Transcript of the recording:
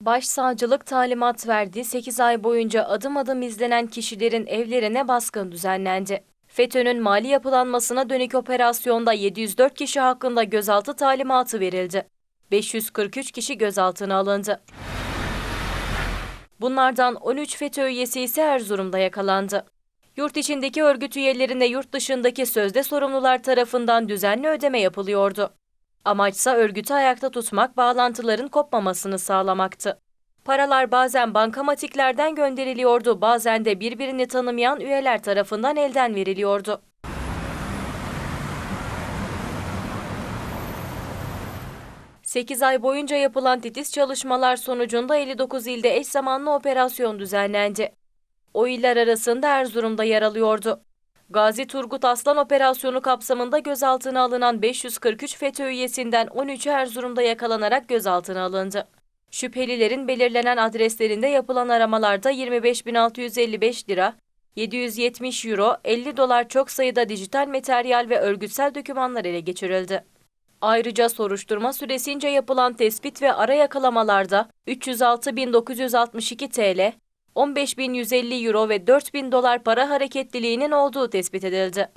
Başsavcılık talimat verdi. 8 ay boyunca adım adım izlenen kişilerin evlerine baskın düzenlendi. FETÖ'nün mali yapılanmasına dönük operasyonda 704 kişi hakkında gözaltı talimatı verildi. 543 kişi gözaltına alındı. Bunlardan 13 FETÖ üyesi ise Erzurum'da yakalandı. Yurt içindeki örgüt üyelerine yurt dışındaki sözde sorumlular tarafından düzenli ödeme yapılıyordu. Amaçsa örgütü ayakta tutmak, bağlantıların kopmamasını sağlamaktı. Paralar bazen bankamatiklerden gönderiliyordu, bazen de birbirini tanımayan üyeler tarafından elden veriliyordu. Sekiz ay boyunca yapılan titiz çalışmalar sonucunda 59 ilde eş zamanlı operasyon düzenlendi. O iller arasında Erzurum'da yer alıyordu. Gazi Turgut Aslan operasyonu kapsamında gözaltına alınan 543 FETÖ üyesinden 13'ü Erzurum'da yakalanarak gözaltına alındı. Şüphelilerin belirlenen adreslerinde yapılan aramalarda 25.655 lira, 770 euro, 50 dolar çok sayıda dijital materyal ve örgütsel dokümanlar ele geçirildi. Ayrıca soruşturma süresince yapılan tespit ve ara yakalamalarda 306.962 TL, 15.150 euro ve 4.000 dolar para hareketliliğinin olduğu tespit edildi.